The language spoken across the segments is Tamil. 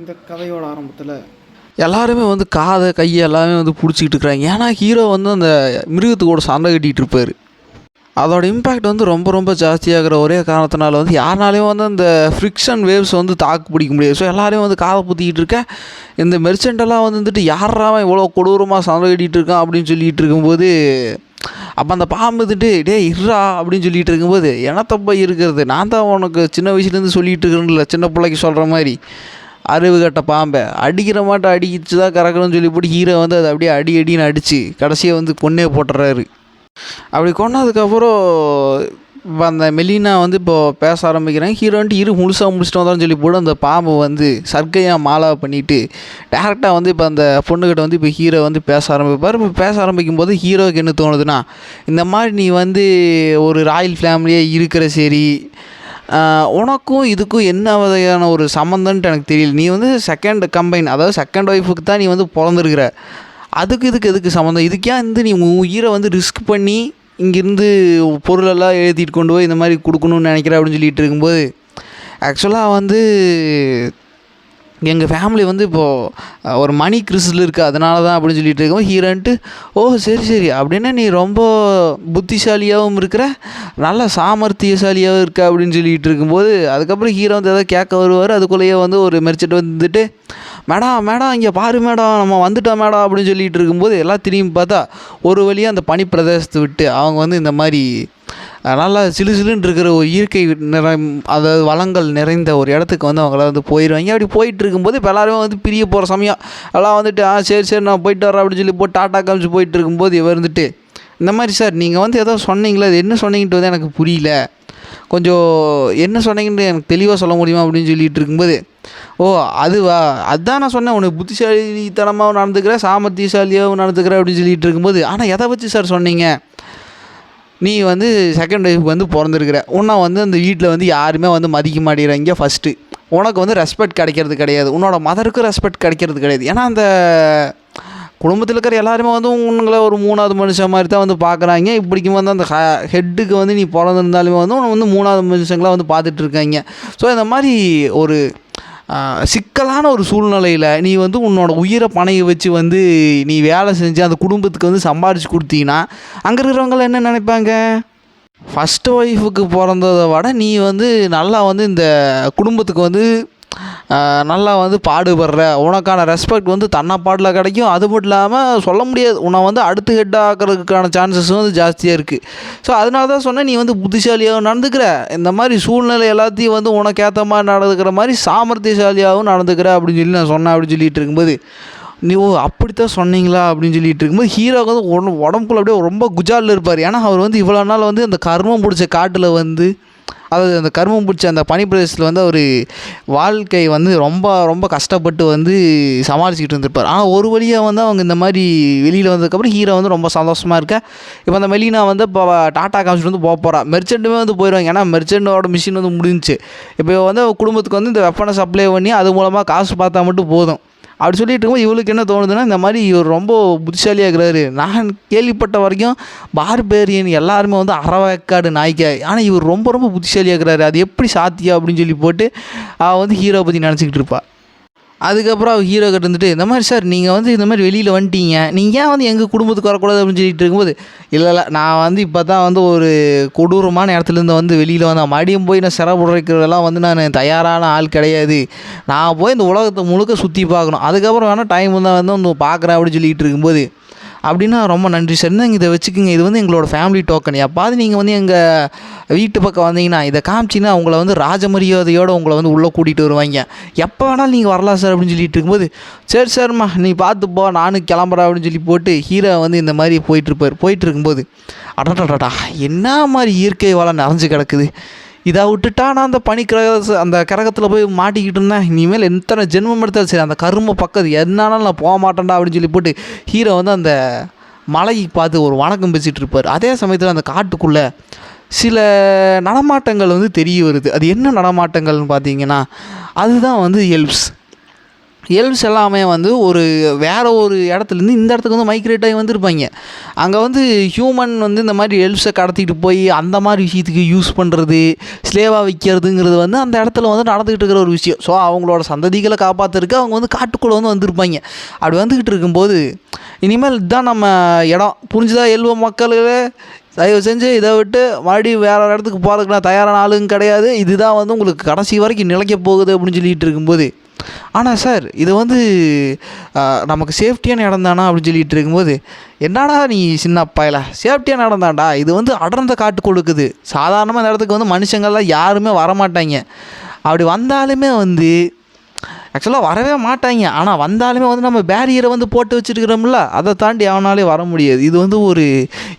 இந்த கதையோட ஆரம்பத்தில் எல்லாருமே வந்து காதை கை எல்லாமே வந்து பிடிச்சிக்கிட்டு இருக்கிறாங்க. ஏன்னா ஹீரோ வந்து அந்த மிருகத்து கூட சண்டை கட்டிகிட்டு இருப்பார். அதோட இம்பேக்ட் வந்து ரொம்ப ரொம்ப ஜாஸ்தியாகிற ஒரே காரணத்தினால வந்து யாருனாலையும் வந்து அந்த ஃப்ரிக்ஷன் வேவ்ஸ் வந்து தாக்கு பிடிக்க முடியாது. ஸோ எல்லாரையும் வந்து காதை புத்திக்கிட்டு இருக்க இந்த மெர்ச்செண்டெல்லாம் வந்துட்டு யாராம இவ்வளோ கொடூரமாக சண்டை கட்டிகிட்டு இருக்கான்? அப்படின்னு சொல்லிட்டு இருக்கும்போது அப்போ அந்த பாம்பு வந்துட்டு டே இருறா அப்படின்னு சொல்லிட்டு இருக்கும்போது எனத்தப்ப இருக்கிறது? நான் தான் உனக்கு சின்ன வயசுலேருந்து சொல்லிகிட்டு இருக்கிறேன்ல சின்ன பிள்ளைக்கு சொல்கிற மாதிரி. அறிவு கட்ட பாம்பை. அடிக்கிற மாட்டை அடிச்சு தான் கறக்கணும்னு சொல்லி போட்டு ஹீரோ வந்து அதை அப்படியே அடி அடின்னு அடித்து கடைசியாக வந்து கொன்னே போட்டுறாரு. அப்படி கொன்னதுக்கப்புறம் இப்போ அந்த மெலினா வந்து இப்போது பேச ஆரம்பிக்கிறேன் ஹீரோ வந்துட்டு இரு முழுசாக முடிச்சுட்டு வந்தாலும் சொல்லி போட்டு அந்த பாம்பை வந்து சர்க்கையாக மாலா பண்ணிவிட்டு டேரெக்டாக வந்து இப்போ அந்த பொண்ணுக்கிட்ட வந்து இப்போ ஹீரோ வந்து பேச ஆரம்பிப்பார். இப்போ பேச ஆரம்பிக்கும் போது ஹீரோவுக்கு என்ன தோணுதுன்னா இந்த மாதிரி நீ வந்து ஒரு ராயல் ஃபேமிலியே இருக்கிற சரி உனக்கும் இதுக்கும் என்ன வகையான ஒரு சம்மந்தன்ட்டு எனக்கு தெரியல. நீ வந்து செகண்ட் கம்பைன் அதாவது செகண்ட் ஒய்ஃபுக்கு தான் நீ வந்து பிறந்திருக்கிற. அதுக்கு இதுக்கு எதுக்கு சம்மந்தம் இதுக்கே வந்து நீ உன் உயிரை வந்து ரிஸ்க் பண்ணி இங்கேருந்து பொருளெல்லாம் எழுதிட்டு கொண்டு போய் இந்த மாதிரி கொடுக்கணும்னு நினைக்கிற அப்படின்னு சொல்லிட்டு இருக்கும்போது ஆக்சுவலாக வந்து எங்கள் ஃபேமிலி வந்து இப்போது ஒரு மணி கிறிஸில் இருக்குது அதனால தான் அப்படின்னு சொல்லிட்டு இருக்கோம் ஹீரோன்ட்டு ஓ சரி சரி அப்படின்னா நீ ரொம்ப புத்திசாலியாகவும் இருக்கிற நல்ல சாமர்த்தியசாலியாகவும் இருக்க அப்படின்னு சொல்லிட்டு இருக்கும்போது அதுக்கப்புறம் ஹீரோ வந்து எதாவது கேட்க வருவார் அதுக்குள்ளேயே வந்து ஒரு மெரிச்சிட்டு வந்துட்டு மேடம் மேடம் இங்கே பாரு மேடம் நம்ம வந்துட்டோம் மேடம் அப்படின்னு சொல்லிட்டு இருக்கும்போது எல்லாம் திரும்பி பார்த்தா ஒரு வழியாக அந்த பனி பிரதேசத்தை விட்டு அவங்க வந்து இந்த மாதிரி நல்லா சிலு சிலுன்னு இருக்கிற ஒரு இயற்கை நிறை அதாவது வளங்கள் நிறைந்த ஒரு இடத்துக்கு வந்து அவங்கள வந்து போயிடுவாங்க அப்படி போயிட்டு இருக்கும்போது இப்போ எல்லாருமே வந்து பிரிய போகிற சமயம். எல்லாம் வந்துட்டு ஆ சரி சரி நான் போயிட்டு வரேன் அப்படின்னு சொல்லி போட்டு டாட்டா காமிச்சு போயிட்டு இருக்கும்போது இவர் இருந்துட்டு இந்த மாதிரி சார் நீங்கள் வந்து ஏதோ சொன்னீங்களே அது என்ன சொன்னீங்கன்ட்டு வந்து எனக்கு புரியல. கொஞ்சம் என்ன சொன்னீங்கன்னு எனக்கு தெளிவாக சொல்ல முடியுமா? அப்படின்னு சொல்லிட்டு இருக்கும்போது ஓ அதுவா? அதான் நான் சொன்னேன். உனக்கு புத்திசாலித்தனமாகவும் நடந்துக்கிறேன் சாமர்த்தியசாலியாகவும் நடந்துக்கிறேன் அப்படின்னு சொல்லிட்டு இருக்கும்போது ஆனால் எதை வச்சு சார் சொன்னீங்க? நீ வந்து செகண்ட் ஒய்ஃப் வந்து பிறந்திருக்கிற. உன்னை வந்து அந்த வீட்டில் வந்து யாருமே வந்து மதிக்க மாட்டேங்கிறாங்க. ஃபஸ்ட்டு உனக்கு வந்து ரெஸ்பெக்ட் கிடைக்கிறது கிடையாது. உன்னோட மதருக்கு ரெஸ்பெக்ட் கிடைக்கிறது கிடையாது. ஏன்னா அந்த குடும்பத்தில் இருக்கிற எல்லாருமே வந்து உங்களை ஒரு மூணாவது மனுஷன் மாதிரி தான் வந்து பார்க்குறாங்க. இப்படிக்கும் வந்து அந்த ஹெட்டுக்கு வந்து நீ பிறந்திருந்தாலுமே வந்து உன்னை வந்து மூணாவது மனுஷங்களாக வந்து பார்த்துட்ருக்காங்க ஸோ இந்த மாதிரி ஒரு சிக்கலான ஒரு சூழ்நிலையில் நீ வந்து உன்னோட உயிரை பணைய வச்சு வந்து நீ வேலை செஞ்சு அந்த குடும்பத்துக்கு வந்து சம்பாரித்து கொடுத்தீங்கன்னா அங்கே இருக்கிறவங்களாம் என்ன நினைப்பாங்க? ஃபஸ்ட்டு ஒய்ஃபுக்கு பிறந்ததை விட நீ வந்து நல்லா வந்து இந்த குடும்பத்துக்கு வந்து நல்லா வந்து பாடுபடுற உனக்கான ரெஸ்பெக்ட் வந்து தன்னை பாட்டில் கிடைக்கும். அது மட்டும் இல்லாமல் சொல்ல முடியாது. உன்னை வந்து அடுத்து ஹெட் ஆக்கிறதுக்கான சான்சஸும் வந்து ஜாஸ்தியாக இருக்குது ஸோ அதனால தான் சொன்னேன் நீ வந்து புத்திசாலியாகவும் நடந்துக்கிற. இந்த மாதிரி சூழ்நிலை எல்லாத்தையும் வந்து உனக்கு ஏற்ற மாதிரி நடந்துக்கிற மாதிரி சாமர்த்தியசாலியாகவும் நடந்துக்கிற அப்படின்னு சொல்லி நான் சொன்னேன் அப்படின்னு சொல்லிட்டு இருக்கும்போது நீ ஓ அப்படித்தான் சொன்னீங்களா அப்படின்னு சொல்லிட்டு இருக்கும்போது ஹீரோ வந்து உடம்புக்குள்ள அப்படியே ரொம்ப குஜாலில் இருப்பார். ஏன்னா அவர் வந்து இவ்வளோ நாள் வந்து அந்த கர்மம் பிடிச்ச காட்டில் வந்து அதாவது அந்த கருமம் பிடிச்ச அந்த பனிப்பிரதேசத்தில் வந்து அவர் வாழ்க்கை வந்து ரொம்ப ரொம்ப கஷ்டப்பட்டு வந்து சமாளிச்சுக்கிட்டு இருந்திருப்பார். ஆனால் ஒரு வழியாக வந்து அவங்க இந்த மாதிரி வெளியில் வந்ததுக்கப்புறம் ஹீரோ வந்து ரொம்ப சந்தோஷமாக இருக்க. இப்போ அந்த மெலினா வந்து இப்போ டாட்டா காமிச்சிட்டு வந்து போக போகிறா மெர்ச்செண்ட்டுமே வந்து போயிடுவாங்க ஏன்னா மெர்ச்செண்டோட மிஷின் வந்து முடிஞ்சுச்சு. இப்போ வந்து குடும்பத்துக்கு வந்து இந்த வெப்பனை சப்ளை பண்ணி அது மூலமாக காசு பார்த்தா மட்டும் போதும். அப்படி சொல்லிட்டு இருக்கும்போது இவளுக்கு என்ன தோணுதுன்னா இந்த மாதிரி இவர் ரொம்ப புத்திசாலியாக இருக்கிறாரு. நான் கேள்விப்பட்ட வரைக்கும் பார்பேரியன் எல்லாருமே வந்து அறவேக்காடு நாய்க்கா. ஆனால் இவர் ரொம்ப ரொம்ப புத்திசாலியாக இருக்கிறாரு. அது எப்படி சாத்தியா அப்படின்னு சொல்லி போட்டு அவள் வந்து ஹீரோ பற்றி நினச்சிக்கிட்டு இருப்பாள் அதுக்கப்புறம் அவர் ஹீரோ கிட்ட இருந்துட்டு இந்த மாதிரி சார் நீங்கள் வந்து இந்த மாதிரி வெளியில் வந்துட்டீங்க. நீங்கள் ஏன் வந்து எங்கள் குடும்பத்துக்கு வரக்கூடாது அப்படின்னு சொல்லிட்டு இருக்கும்போது இல்லை இல்லை நான் வந்து இப்போ தான் வந்து ஒரு கொடூரமான இடத்துலேருந்து வந்து வெளியில் வந்தேன். மறுபடியும் போய் நான் சிறப்புடைக்கிறதெல்லாம் வந்து நான் தயாரான ஆள் கிடையாது. நான் போய் இந்த உலகத்தை முழுக்க சுற்றி பார்க்கணும். அதுக்கப்புறம் வேணால் டைம் தான் வந்து வந்து பார்க்குறேன் அப்படின்னு சொல்லிட்டு இருக்கும்போது அப்படின்னா ரொம்ப நன்றி. சார் இந்தாங்க இதை வச்சுக்கோங்க. இது வந்து எங்களோட ஃபேமிலி டோக்கன் எப்பாவது நீங்கள் வந்து எங்கள் வீட்டு பக்கம் வந்தீங்கன்னா இதை காமிச்சிங்கன்னா உங்களை வந்து ராஜமரியாதையோடு உங்களை வந்து உள்ளே கூட்டிகிட்டு வருவாங்க. எப்போ வேணாலும் நீங்கள் வரலாம் சார் அப்படின்னு சொல்லிட்டு இருக்கும்போது சரி சரிம்மா நீ பார்த்துப்போ நானும் கிளம்புறேன் அப்படின்னு சொல்லி போட்டு ஹீரோ வந்து இந்த மாதிரி போயிட்டுருப்பார் போயிட்டு இருக்கும்போது அடடடடா என்ன மாதிரி இயற்கை வளம் நிறைஞ்சு கிடக்குது. இதை விட்டுட்டா நான் அந்த பனி கிரக அந்த கிரகத்தில் போய் மாட்டிக்கிட்டு இருந்தேன். இனிமேல் எத்தனை ஜென்மம் எடுத்தாலும் சரி அந்த கரும பக்கத்து என்னாலும் நான் போக மாட்டேன்டா அப்படின்னு சொல்லி போட்டு ஹீரோ வந்து அந்த மலையை பார்த்து ஒரு வணக்கம் பேசிகிட்டு இருப்பார். அதே சமயத்தில் அந்த காட்டுக்குள்ளே சில நடமாட்டங்கள் வந்து தெரிய வருது. அது என்ன நடமாட்டங்கள்னு பார்த்தீங்கன்னா அதுதான் வந்து எல்ப்ஸ் எல்ஸ் எல்லாமே வந்து ஒரு வேறு ஒரு இடத்துலேருந்து இந்த இடத்துக்கு வந்து மைக்ரேட் ஆகி வந்திருப்பாங்க. அங்கே வந்து ஹியூமன் வந்து இந்த மாதிரி எல்ஸை கடத்திட்டு போய் அந்த மாதிரி விஷயத்துக்கு யூஸ் பண்ணுறது ஸ்லேவாக விற்கிறதுங்கிறது வந்து அந்த இடத்துல வந்து நடந்துக்கிட்டு இருக்கிற ஒரு விஷயம். ஸோ அவங்களோட சந்ததிகளை காப்பாற்றுறதுக்கு அவங்க வந்து காட்டுக்குள்ளே வந்து வந்திருப்பாங்க. அப்படி வந்துக்கிட்டு இருக்கும்போது இனிமேல் இதுதான் நம்ம இடம். புரிஞ்சுதா எல்வ மக்களுக்கு தயவு செஞ்சு இதை விட்டு மறுபடியும் வேறு ஒரு இடத்துக்கு போகிறதுக்கு நான் தயாரான ஆளுங்க கிடையாது. இதுதான் வந்து உங்களுக்கு கடைசி வரைக்கும் நிலைக்க போகுது அப்படின்னு சொல்லிட்டு இருக்கும்போது ஆனால் சார் இது வந்து நமக்கு சேஃப்டியான இடம் தானா அப்படின்னு சொல்லிட்டு இருக்கும்போது என்னடா நீ சின்ன பயல சேஃப்டியான இடம் தான்டா இது வந்து அடர்ந்த காட்டு கொடுக்குது. சாதாரணமாக இந்த இடத்துக்கு வந்து மனுஷங்கள்லாம் யாருமே வரமாட்டாங்க. அப்படி வந்தாலுமே வந்து ஆக்சுவலாக வரவே மாட்டாங்க ஆனால் வந்தாலுமே வந்து நம்ம பேரியரை வந்து போட்டு வச்சுருக்கிறோம்ல அதை தாண்டி அவனாலே வர முடியாது. இது வந்து ஒரு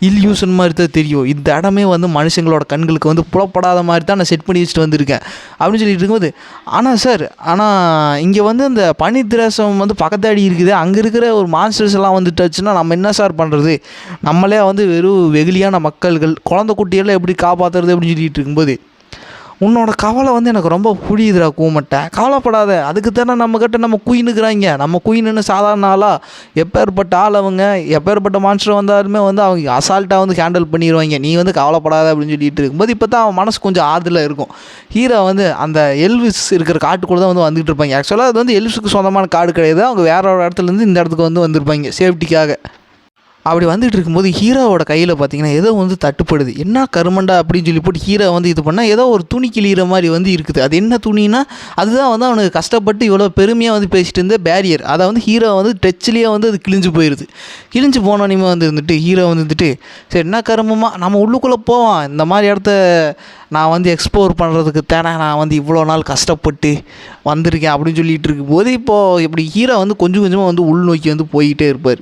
இல்யூஷன் மாதிரி தான் தெரியும். இந்த இடமே வந்து மனுஷங்களோட கண்களுக்கு வந்து புலப்படாத மாதிரி தான் நான் செட் பண்ணி வச்சுட்டு வந்திருக்கேன். அப்படின்னு சொல்லிட்டு இருக்கும்போது ஆனால் சார் ஆனால் இங்கே வந்து இந்த பனி திரேசம் வந்து பக்கத்தாடி இருக்குது. அங்கே இருக்கிற ஒரு மான்ஸ்டர்ஸ் எல்லாம் வந்துட்டாச்சுன்னா நம்ம என்ன சார் பண்ணுறது நம்மளே வந்து வெறும் வெகுளியான மக்கள்கள் குழந்தை குட்டியெல்லாம் எப்படி காப்பாற்றுறது அப்படின்னு சொல்லிட்டு இருக்கும்போது உன்னோட கவலை வந்து எனக்கு ரொம்ப புரியுதுடா கூமட்டை. கவலைப்படாத. அதுக்கு தானே நம்மக்கிட்ட நம்ம குயினுக்குறாங்க நம்ம குயின்னு சாதாரண ஆளாக எப்பேற்பட்ட ஆள் அவங்க எப்பேற்பட்ட மான்ஸ்டர் வந்தாலுமே வந்து அவங்க அசால்ட்டாக வந்து ஹேண்டில் பண்ணிடுவாங்க நீ வந்து கவலைப்படாத அப்படின்னு சொல்லிட்டு இருக்கும்போது இப்போ தான் அவன் மனசு கொஞ்சம் ஆறுதலாக இருக்கும். ஹீரோ வந்து அந்த எல்விஸ் இருக்கிற காட்டுக்குள்ளே தான் வந்து வந்துகிட்டு இருப்பாங்க. ஆக்சுவலாக அது வந்து எல்விஸுக்கு சொந்தமான காடு கிடையாது. அவங்க வேற ஒரு இடத்துலேருந்து இந்த இடத்துக்கு வந்து வந்திருப்பாங்க சேஃப்டிக்காக அப்படி வந்துட்டு இருக்கும்போது ஹீரோவோட கையில் பார்த்தீங்கன்னா ஏதோ வந்து தட்டுப்படுது. என்ன கருமண்டா? அப்படின்னு சொல்லி போட்டு ஹீரோ வந்து இது பண்ணால் ஏதோ ஒரு துணி கிழிகிற மாதிரி வந்து இருக்குது. அது என்ன துணினா அதுதான் வந்து அவனுக்கு கஷ்டப்பட்டு இவ்வளோ பெருமையாக வந்து பேசிட்டு இருந்த பேரியர் அதை வந்து ஹீரோ வந்து டச்சிலேயே வந்து அது கிழிஞ்சு போயிடுது கிழிஞ்சு போனோனையுமே வந்து இருந்துட்டு ஹீரோ வந்துட்டு சரி என்ன கருமமா நம்ம உள்ளுக்குள்ளே போவோம். இந்த மாதிரி இடத்த நான் வந்து எக்ஸ்ப்ளோர் பண்ணுறதுக்கு தானே நான் வந்து இவ்வளோ நாள் கஷ்டப்பட்டு வந்திருக்கேன். அப்படின்னு சொல்லிட்டு இருக்கும்போது இப்போது இப்படி ஹீரோ வந்து கொஞ்சம் கொஞ்சமாக வந்து உள்நோக்கி வந்து போய்கிட்டே இருப்பார்.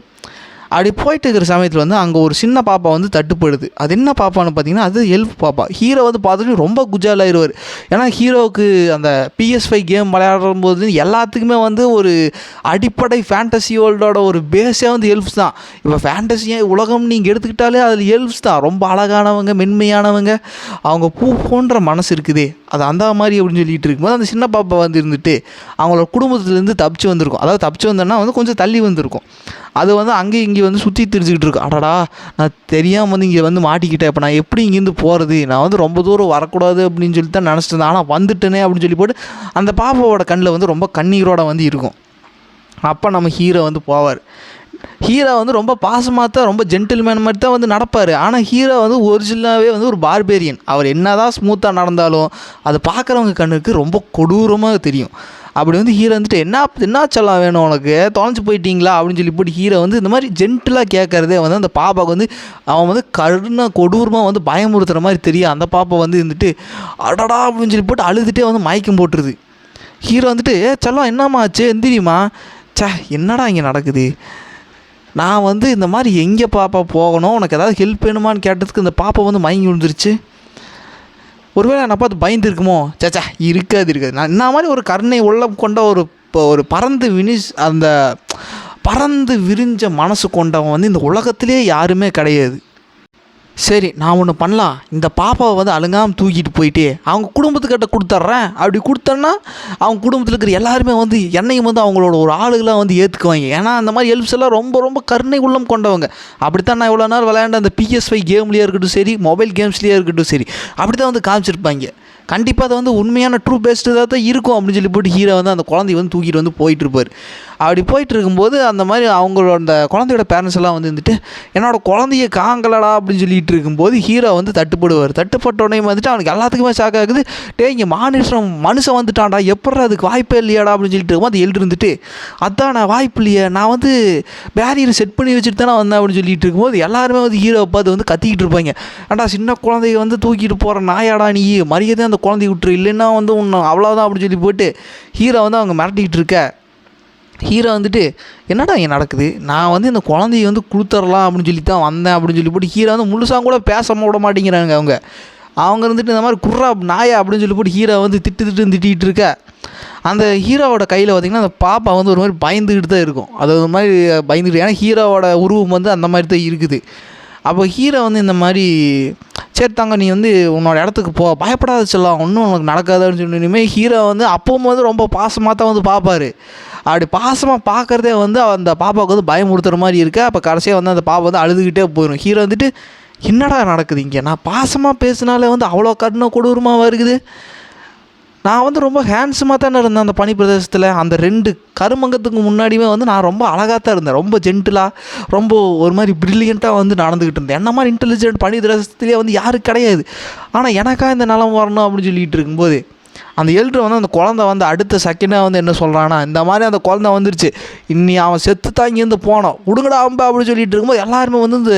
அப்படி போயிட்டு இருக்கிற சமயத்தில் வந்து அங்கே ஒரு சின்ன பாப்பா வந்து தட்டுப்படுது. அது என்ன பாப்பான்னு பார்த்தீங்கன்னா அது எல்ஃப் பாப்பா. ஹீரோ வந்து பார்த்துட்டு ரொம்ப குஜாலாயிருவார். ஏன்னா ஹீரோவுக்கு அந்த பிஎஸ் ஃபைவ் கேம் விளையாடும் போது எல்லாத்துக்குமே வந்து ஒரு அடிப்படை ஃபேண்டசி வேர்ல்டோட ஒரு பேஸே வந்து எல்ஃப்ஸ் தான். இப்போ ஃபேண்டசியாக உலகம் நீங்கள் எடுத்துக்கிட்டாலே அதில் எல்ஃப்ஸ் தான். ரொம்ப அழகானவங்க மென்மையானவங்க. அவங்க பூ போன்ற மனசு இருக்குதே. அது அந்த மாதிரி அப்படின்னு சொல்லிட்டு இருக்கும்போது அந்த சின்ன பாப்பா வந்து இருந்துட்டு அவங்களோட குடும்பத்துலேருந்து தப்பிச்சு வந்திருக்கும். அதாவது தப்பிச்சு வந்தோன்னா வந்து கொஞ்சம் தள்ளி வந்திருக்கும். அது வந்து அங்கேயும் இங்கே வந்து சுற்றி திரிஞ்சுக்கிட்டு இருக்கு. அடடா நான் தெரியாமல் வந்து இங்கே வந்து மாட்டிக்கிட்டேன். இப்போ நான் எப்படி இங்கேருந்து போகிறது நான் வந்து ரொம்ப தூரம் வரக்கூடாது அப்படின்னு சொல்லி தான் நினச்சிட்டு இருந்தேன். ஆனால் வந்துட்டேனே அப்படின்னு சொல்லி போட்டு அந்த பாப்பாவோட கண்ணில் வந்து ரொம்ப கண்ணீரோட வந்து இருக்கும். அப்போ நம்ம ஹீரோ வந்து போவார். ஹீரோ வந்து ரொம்ப பாசமாக தான் ரொம்ப ஜென்டில்மேன் மாதிரி தான் வந்து நடப்பார். ஆனால் ஹீரோ வந்து ஒரிஜினலாகவே வந்து ஒரு பார்பேரியன் அவர் என்ன தான் ஸ்மூத்தாக நடந்தாலும் அது பார்க்குறவங்க கண்ணுக்கு ரொம்ப கொடூரமாக தெரியும். அப்படி வந்து ஹீரோ வந்துட்டு என்ன என்ன சொல்லலாம் வேணும் உனக்கு? தொலைஞ்சு போயிட்டீங்களா? அப்படின்னு சொல்லி போட்டு ஹீரோ வந்து இந்த மாதிரி ஜென்டிலாக கேட்குறதே வந்து அந்த பாப்பாவுக்கு வந்து அவன் வந்து கருண கொடூரமாக வந்து பயமுறுத்துகிற மாதிரி தெரியும். அந்த பாப்பா வந்து இருந்துட்டு அடடா! அப்படின்னு சொல்லி போட்டு அழுதுகிட்டே வந்து மயக்கம் போட்டுருது. ஹீரோ வந்துட்டு ஏ செல்லம் என்னம்மா ஆச்சு? எந்திரிம்மா. ச்சே என்னடா இங்கே நடக்குது? நான் வந்து இந்த மாதிரி எங்கே பாப்பா போகணும்? உனக்கு ஏதாவது ஹெல்ப் வேணுமான்னு கேட்டதுக்கு இந்த பாப்பா வந்து மயங்கி விழுந்துருச்சு. ஒருவேளை நான் பார்த்து பயந்து இருக்குமோ சச்சா இருக்காது இருக்காது. நான் என்ன மாதிரி ஒரு கருணை உள்ள கொண்ட ஒரு இப்போ ஒரு பறந்து வினிஸ் அந்த பறந்து விரிஞ்ச மனசு கொண்டவன் வந்து இந்த உலகத்திலே யாருமே கிடையாது. சரி நான் ஒன்று பண்ணலாம். இந்த பாப்பாவை வந்து அழுங்காமல் தூக்கிட்டு போயிட்டு அவங்க குடும்பத்துக்கிட்ட கொடுத்துட்றேன் அப்படி கொடுத்தேன்னா அவங்க குடும்பத்தில் இருக்கிற எல்லாருமே வந்து என்னையும் வந்து அவங்களோட ஒரு ஆளுகளாக வந்து ஏற்றுக்குவாங்க ஏன்னா அந்த மாதிரி எல்ப்ஸ் எல்லாம் ரொம்ப ரொம்ப கருணை உள்ளம் கொண்டவங்க. அப்படித்தான் நான் இவ்வளோ நேரம் விளையாண்ட அந்த பிஎஸ்ஒய் கேம்லேயே இருக்கட்டும் சரி மொபைல் கேம்ஸ்லேயே இருக்கட்டும் சரி அப்படி தான் வந்து காமிச்சிருப்பாங்க. கண்டிப்பாக அது வந்து உண்மையான ட்ரூ பேஸ்டு தான் இருக்கும் அப்படின்னு சொல்லி போட்டு ஹீரோ வந்து அந்த குழந்தைய வந்து தூக்கிட்டு வந்து போயிட்டு இருப்பார். அப்படி போயிட்டு இருக்கும்போது அந்த மாதிரி அவங்களோட அந்த குழந்தையோட பேரண்ட்ஸ் எல்லாம் வந்து வந்துட்டு என்னோட குழந்தைய காங்கலடா அப்படின்னு சொல்லிட்டு இருக்கும்போது ஹீரோ வந்து தட்டுப்படுவார். தட்டுப்பட்ட உடனே வந்துட்டு அவனுக்கு எல்லாத்துக்குமே ஷாக் ஆகுது. டே இங்கே மானுஷம் மனுஷன் வந்துட்டான்டா. எப்படா அதுக்கு வாய்ப்பே இல்லையாடா அப்படின்னு சொல்லிட்டு இருக்கும்போது அது எழுதிருந்துட்டு அதான் நான் வாய்ப்பு இல்லையே. நான் வந்து பேரியர் செட் பண்ணி வச்சுட்டு தானே வந்தேன் அப்படின்னு சொல்லிட்டு இருக்கும்போது எல்லாருமே வந்து ஹீரோ பார்த்து வந்து கத்திக்கிட்டு இருப்பாங்க. ஏன்டா சின்ன குழந்தைய வந்து தூக்கிட்டு போகிற நாயாடா நீ? மரியாதை அந்த குழந்தைய விட்டுரு இல்லைன்னா வந்து உன்னை அவ்வளோதான் அப்படின்னு சொல்லி போட்டு ஹீரோ வந்து அவங்க மிரட்டிக்கிட்டு இருக்க. ஹீரோ வந்துட்டு என்னடா இங்கே நடக்குது? நான் வந்து இந்த குழந்தைய வந்து கொடுத்துர்லாம் அப்படின்னு சொல்லி தான் வந்தேன் அப்படின்னு சொல்லி போட்டு ஹீரோ வந்து முழுசாக கூட பேசாமல் விட மாட்டேங்கிறாங்க அவங்க. அவங்க இருந்துட்டு இந்த மாதிரி குர்ரா நாயா அப்படின்னு சொல்லி போட்டு ஹீரோ வந்து திட்டு திட்டுன்னு திட்டிகிட்டு இருக்க. அந்த ஹீரோவோட கையில் பார்த்திங்கன்னா அந்த பாப்பா வந்து ஒரு மாதிரி பயந்துக்கிட்டு தான் இருக்கும். அது ஒரு மாதிரி பயந்துக்கிட்டு ஏன்னா ஹீரோவோட உருவம் வந்து அந்த மாதிரி தான் இருக்குது. அப்போ ஹீரோ வந்து இந்த மாதிரி சரி தங்க நீ வந்து உன்னோட இடத்துக்கு போ. பயப்படாத செல்லாம் ஒன்றும் உனக்கு நடக்காதுன்னு சொல்லி இனிமேல் ஹீரோ வந்து அப்பவும் வந்து ரொம்ப பாசமாக தான் வந்து பார்ப்பாரு அப்படி பாசமாக பார்க்குறதே வந்து அந்த பாப்பாவுக்கு வந்து பயமுறுத்துற மாதிரி இருக்கு. அப்போ கடைசியாக வந்து அந்த பாப்பா வந்து அழுதுகிட்டே போயிடும் ஹீரோ வந்துட்டு என்னடா நடக்குது இங்கே? நான் பாசமாக பேசினாலே வந்து அவ்வளோ கடின கொடூரமாக வருகுது. நான் வந்து ரொம்ப ஹேண்ட்ஸமாக தானே இருந்தேன் அந்த பனி பிரதேசத்தில். அந்த ரெண்டு கருமங்கத்துக்கு முன்னாடியுமே வந்து நான் ரொம்ப அழகாக தான் இருந்தேன். ரொம்ப ஜென்டிலாக ரொம்ப ஒரு மாதிரி ப்ரில்லியண்ட்டாக வந்து நடந்துக்கிட்டு இருந்தேன். என்ன மாதிரி இன்டெலிஜென்ட் பனி பிரதேசத்துலேயே வந்து யாரும் கிடையாது. ஆனால் எனக்காக இந்த நிலம் வரணும் அப்படின்னு சொல்லிட்டு இருக்கும்போது அந்த எல்ட்ரு வந்து அந்த குழந்தை வந்து அடுத்த செகண்டாக வந்து என்ன சொல்கிறான்னா இந்த மாதிரி அந்த குழந்தை வந்துருச்சு. இன்னி அவன் செத்து தான் இங்கேருந்து போனோம் விடுங்கடா அம்பு அப்படின்னு சொல்லிட்டு இருக்கும்போது எல்லாருமே வந்து இந்த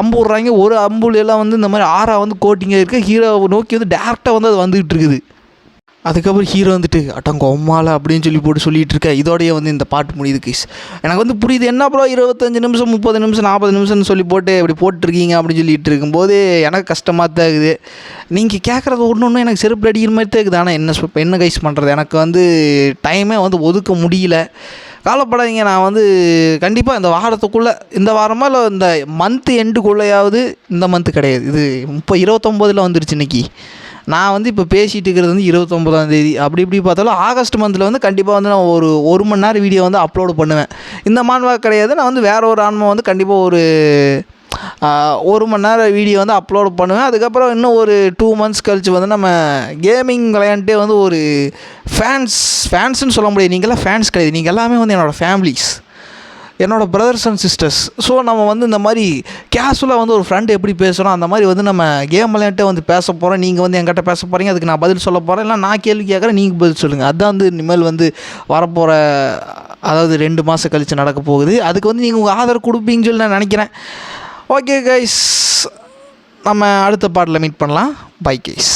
அம்பு விட்றாங்க. ஒரு அம்புல எல்லாம் வந்து இந்த மாதிரி ஆறா வந்து கோட்டிங்க இருக்குது ஹீரோவை நோக்கி வந்து டேரெக்டாக வந்து அது வந்துகிட்டு இருக்குது. அதுக்கப்புறம் ஹீரோ வந்துட்டு அட்டங்க உம்மால அப்படின்னு சொல்லி போட்டு சொல்லிகிட்டு இருக்க இதோடையே வந்து இந்த பாட்டு முடியுது கீஸ் எனக்கு வந்து புரியுது என்ன ப்ரோ இருபத்தஞ்சு நிமிஷம் முப்பது நிமிஷம் நாற்பது நிமிஷம்னு சொல்லி போட்டு இப்படி போட்டிருக்கீங்க அப்படின்னு சொல்லிட்டு இருக்கும்போது எனக்கு கஷ்டமாக தான் இருக்குது. நீங்கள் கேட்குறது ஒன்று ஒன்று எனக்கு செருப்பு அடிக்கிற மாதிரி தான் இருக்குது. ஆனால் என்ன என்ன கைஸ் பண்ணுறது எனக்கு வந்து டைமே வந்து ஒதுக்க முடியல. கவலைப்படாதீங்க நான் வந்து கண்டிப்பாக இந்த வாரத்துக்குள்ளே இந்த வாரமாக இல்லை இந்த மந்த் எண்டுக்குள்ளேயாவது இந்த மந்த்து கிடையாது. இது முப்போ இருபத்தொம்போதில் வந்துருச்சு இன்றைக்கி நான் வந்து இப்போ பேசிகிட்டு இருக்கிறது வந்து இருபத்தொம்போதாம் தேதி. அப்படி இப்படி பார்த்தாலும் ஆகஸ்ட் மந்தில் வந்து கண்டிப்பாக வந்து நான் ஒரு ஒரு மணி நேரம் வீடியோ வந்து அப்லோடு பண்ணுவேன். இந்த மான்வா கிடையாது. நான் வந்து வேறு ஒரு ஆன்மா வந்து கண்டிப்பாக ஒரு ஒரு மணி நேரம் வீடியோ வந்து அப்லோட் பண்ணுவேன். அதுக்கப்புறம் இன்னும் ஒரு டூ மந்த்ஸ் கழித்து வந்து நம்ம கேமிங் விளையாண்டே வந்து ஒரு ஃபேன்ஸ் ஃபேன்ஸ்னு சொல்ல முடியாது. நீங்களாம் ஃபேன்ஸ் கிடையாது. நீங்கள் எல்லாமே வந்து என்னோடய ஃபேமிலிஸ் என்னோடய பிரதர்ஸ் அண்ட் சிஸ்டர்ஸ் ஸோ நம்ம வந்து இந்த மாதிரி கேஷுவலாக வந்து ஒரு ஃப்ரெண்டு எப்படி பேசுகிறோம் அந்த மாதிரி வந்து நம்ம கேம் விளையாட்டே வந்து பேச போகிறோம் நீங்கள் வந்து என்கிட்ட பேச போகிறீங்க அதுக்கு நான் பதில் சொல்ல போகிறேன் இல்லை நான் கேள்வி கேட்குறேன் நீங்கள் பதில் சொல்லுங்கள் அதுதான் வந்து இனிமேல் வந்து வரப்போகிற அதாவது ரெண்டு மாதம் கழித்து நடக்க போகுது. அதுக்கு வந்து நீங்கள் உங்கள் ஆதரவு கொடுப்பீங்கன்னு சொல்லி நான் நினைக்கிறேன். ஓகே கைஸ் நம்ம அடுத்த பாட்டில் மீட் பண்ணலாம். Bye guys